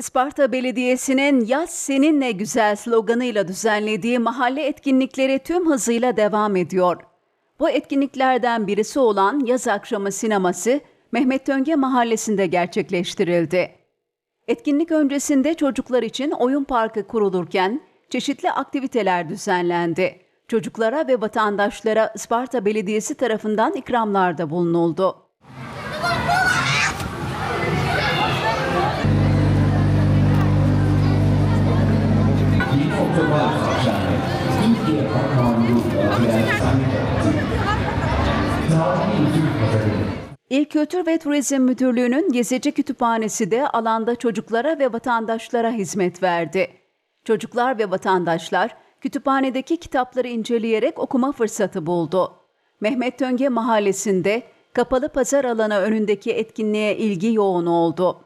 Isparta Belediyesi'nin Yaz Seninle Güzel sloganıyla düzenlediği mahalle etkinlikleri tüm hızıyla devam ediyor. Bu etkinliklerden birisi olan Yaz Akşamı Sineması Mehmet Tönge Mahallesi'nde gerçekleştirildi. Etkinlik öncesinde çocuklar için oyun parkı kurulurken çeşitli aktiviteler düzenlendi. Çocuklara ve vatandaşlara Isparta Belediyesi tarafından ikramlarda bulunuldu. İl Kültür ve Turizm Müdürlüğü'nün gezici kütüphanesi de alanda çocuklara ve vatandaşlara hizmet verdi. Çocuklar ve vatandaşlar kütüphanedeki kitapları inceleyerek okuma fırsatı buldu. Mehmet Tönge Mahallesi'nde kapalı pazar alanı önündeki etkinliğe ilgi yoğun oldu.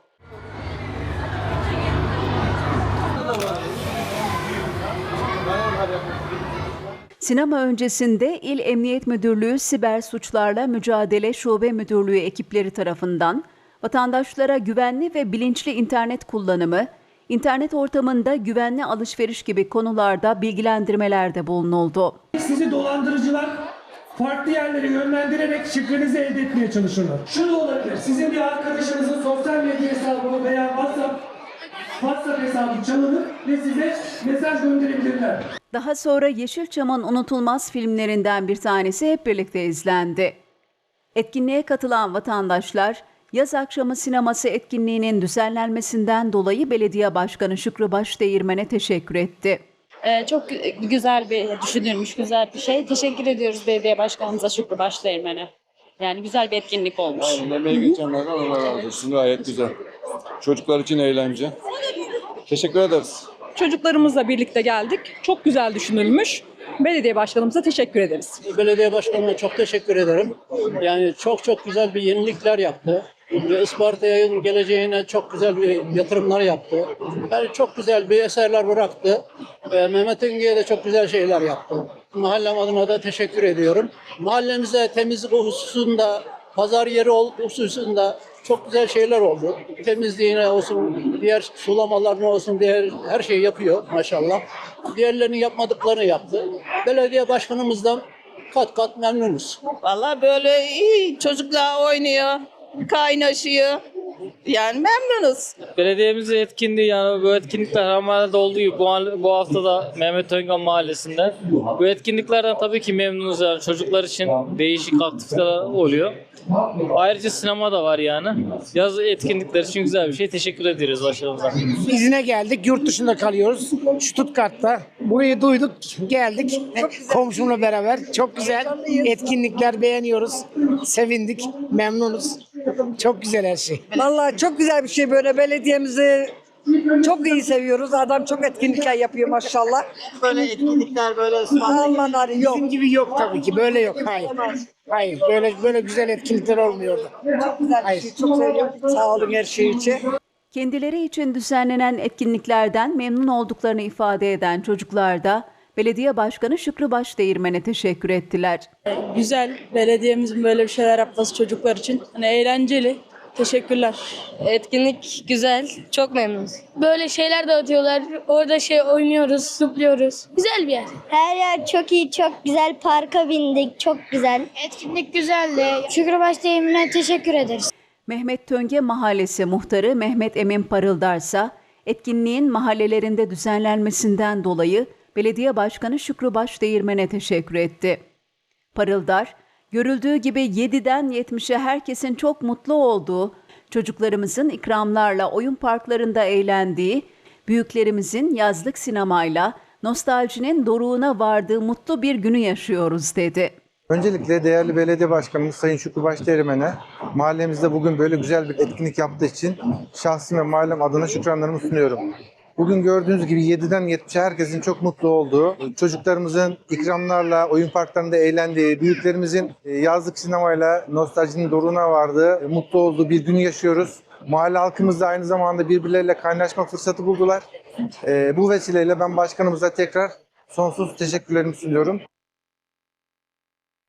Sinema öncesinde İl Emniyet Müdürlüğü Siber Suçlarla Mücadele Şube Müdürlüğü ekipleri tarafından vatandaşlara güvenli ve bilinçli internet kullanımı, internet ortamında güvenli alışveriş gibi konularda bilgilendirmelerde bulunuldu. Sizi dolandırıcılar farklı yerlere yönlendirerek şifrenizi elde etmeye çalışırlar. Şu da olabilir. Sizin bir arkadaşınızın sosyal medya hesabı veya WhatsApp WhatsApp hesabı çalınır ve size mesaj gönderebilirler. Daha sonra Yeşilçam'ın unutulmaz filmlerinden bir tanesi hep birlikte izlendi. Etkinliğe katılan vatandaşlar, yaz akşamı sineması etkinliğinin düzenlenmesinden dolayı belediye başkanı Şükrü Başdeğirmen'e teşekkür etti. Ee, çok gü- güzel bir düşünülmüş, güzel bir şey. Teşekkür ediyoruz belediye başkanımıza Şükrü Başdeğirmen'e. Yani güzel bir etkinlik olmuş. Aynen emeği geçenlerden Allah razı olsun. Gayet güzel. Çocuklar için eğlence. Teşekkür ederiz. Çocuklarımızla birlikte geldik. Çok güzel düşünülmüş. Belediye başkanımıza teşekkür ederiz. Belediye başkanına çok teşekkür ederim. Yani çok çok güzel bir yenilikler yaptı. Ve Isparta'ya geleceğine çok güzel bir yatırımlar yaptı. Yani çok güzel bir eserler bıraktı. Ve Mehmet Engi'ye de çok güzel şeyler yaptı. Mahallem adına da teşekkür ediyorum. Mahallemize temizlik hususunda, pazar yeri hususunda çok güzel şeyler oldu. Temizliğine olsun, diğer sulamalarına olsun, diğer her şeyi yapıyor maşallah. Diğerlerinin yapmadıklarını yaptı. Belediye başkanımızdan kat kat memnunuz. Valla böyle iyi çocuklar oynuyor, kaynaşıyor. Yani memnunuz. Belediyemizin etkinliği yani bu etkinlikler her mahallede olduğu gibi bu, bu hafta da Mehmet Öngan Mahallesi'nde. Bu etkinliklerden tabii ki memnunuz yani çocuklar için değişik aktiviteler oluyor. Ayrıca sinema da var yani. Yaz etkinlikleri için güzel bir şey. Teşekkür ederiz başkanımıza. İzine geldik. Yurt dışında kalıyoruz. Stuttgart'ta. Burayı duyduk. Geldik. Komşumla beraber. Çok güzel. Etkinlikler beğeniyoruz. Sevindik. Memnunuz. Çok güzel her şey. Vallahi çok güzel bir şey böyle belediyemizi çok iyi seviyoruz. Adam çok etkinlikler yapıyor maşallah. Böyle etkinlikler böyle Almanları yok. Bizim gibi yok tabii ki. Böyle yok. Hayır. Hayır. Böyle böyle güzel etkinlikler olmuyordu. Çok güzel bir şey. Çok seviyorum. Sağ olun her şey için. Kendileri için düzenlenen etkinliklerden memnun olduklarını ifade eden çocuklar da belediye başkanı Şükrü Başdeğirmen'e teşekkür ettiler. Güzel. Belediyemizin böyle bir şeyler yapması çocuklar için. Hani eğlenceli. Teşekkürler. Etkinlik güzel, çok memnunuz. Böyle şeyler dağıtıyorlar. Orada şey oynuyoruz, zıplıyoruz. Güzel bir yer. Her yer çok iyi, çok güzel. Parka bindik, çok güzel. Etkinlik güzeldi. Şükrü Başdeğimine teşekkür ederiz. Mehmet Tönge Mahallesi muhtarı Mehmet Emin Parıldarsa etkinliğin mahallelerinde düzenlenmesinden dolayı belediye başkanı Şükrü Başdeğirmen'e teşekkür etti. Parıldar, görüldüğü gibi 7'den 70'e herkesin çok mutlu olduğu, çocuklarımızın ikramlarla oyun parklarında eğlendiği, büyüklerimizin yazlık sinemayla nostaljinin doruğuna vardığı mutlu bir günü yaşıyoruz dedi. Öncelikle değerli belediye başkanımız Sayın Şükrü Başdeğirmen'e mahallemizde bugün böyle güzel bir etkinlik yaptığı için şahsım ve mahallem adına şükranlarımı sunuyorum. Bugün gördüğünüz gibi 7'den 70'e herkesin çok mutlu olduğu, çocuklarımızın ikramlarla oyun parklarında eğlendiği, büyüklerimizin e, yazlık sinemayla nostaljinin doruğuna vardığı, mutlu olduğu bir günü yaşıyoruz. Mahalle halkımız da aynı zamanda birbirleriyle kaynaşma fırsatı buldular. E, bu vesileyle ben başkanımıza tekrar sonsuz teşekkürlerimi sunuyorum.